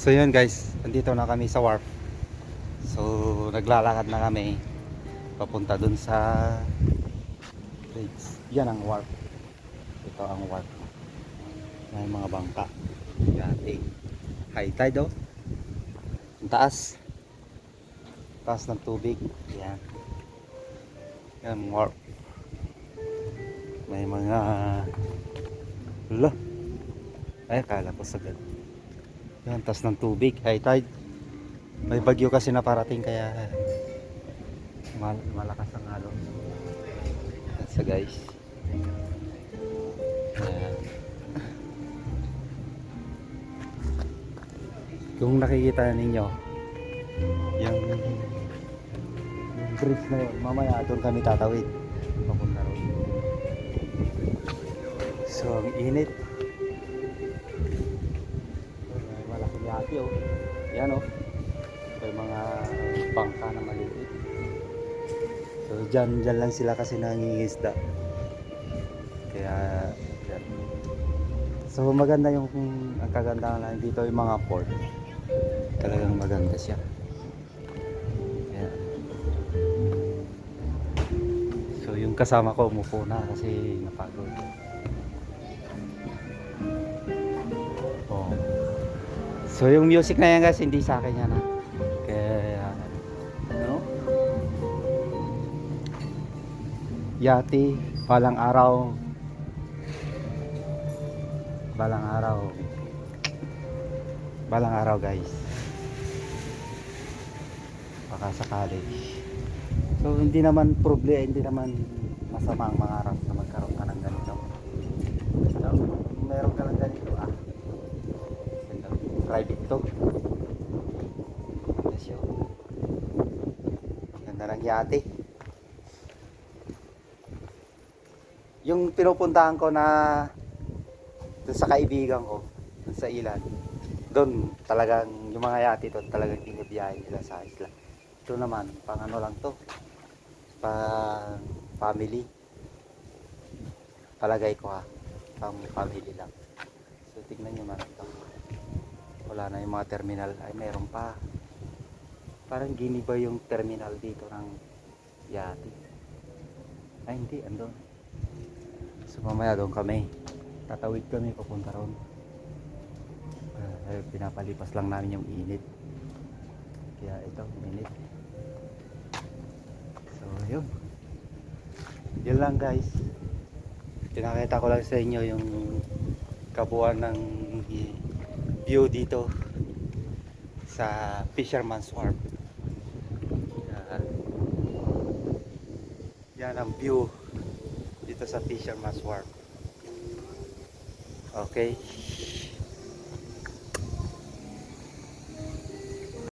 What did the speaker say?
So yun guys, andito na kami sa wharf. So naglalakad na kami papunta dun sa bridge. Yan ang wharf. Ito ang wharf. May mga bangka. Yate. High tide oh. Ang taas. Taas ng tubig. Yan. Yan ang wharf. May mga Hala. Ay, kala ko sagad. Yan, tas ng tubig, high tide. May bagyo kasi na parating kaya mal malakas ang alon. Yan sa guys. Kung nakikita ninyo, yung, yung bridge na yun, mamaya doon kami tatawid. Papunta ron. So, ang init. Malaking yati oh. Yan oh. May mga bangka na maliit. So dyan, dyan lang sila kasi nangingisda. Kaya yan. So maganda yung ang kagandahan lang dito yung mga port. Talagang maganda siya. Yan. So yung kasama ko umupo na kasi napagod. So yung music na yan guys, hindi sa akin yan. Kaya, ano? Yati, balang araw. Balang araw. Balang araw guys. Baka sakali. So hindi naman problema, hindi naman masama ang mangarap na magkaroon ka ng ganito. So, meron ka ng ganito ah. Ganda. Private to. Ganda siya. Ganda ng yate. Yung pinupuntahan ko na dun sa kaibigan ko, dun sa ilan, doon talagang yung mga yate doon talagang binibiyahe nila sa isla. Ito naman, pang ano lang to, pang family. Palagay ko ha, pang family lang. So tignan nyo man ito. Wala na yung mga terminal. Ay, meron pa. Parang giniba yung terminal dito ng Yati. Ay, hindi. Andun. So, mamaya doon kami. Tatawid kami papunta ron. Uh, pinapalipas lang namin yung init. Kaya ito, init. So, yun. Yun lang guys. Pinakita ko lang sa inyo yung kabuuan ng view dito sa Fisherman's Wharf. Yan. Yan ang view dito sa Fisherman's Wharf. Okay.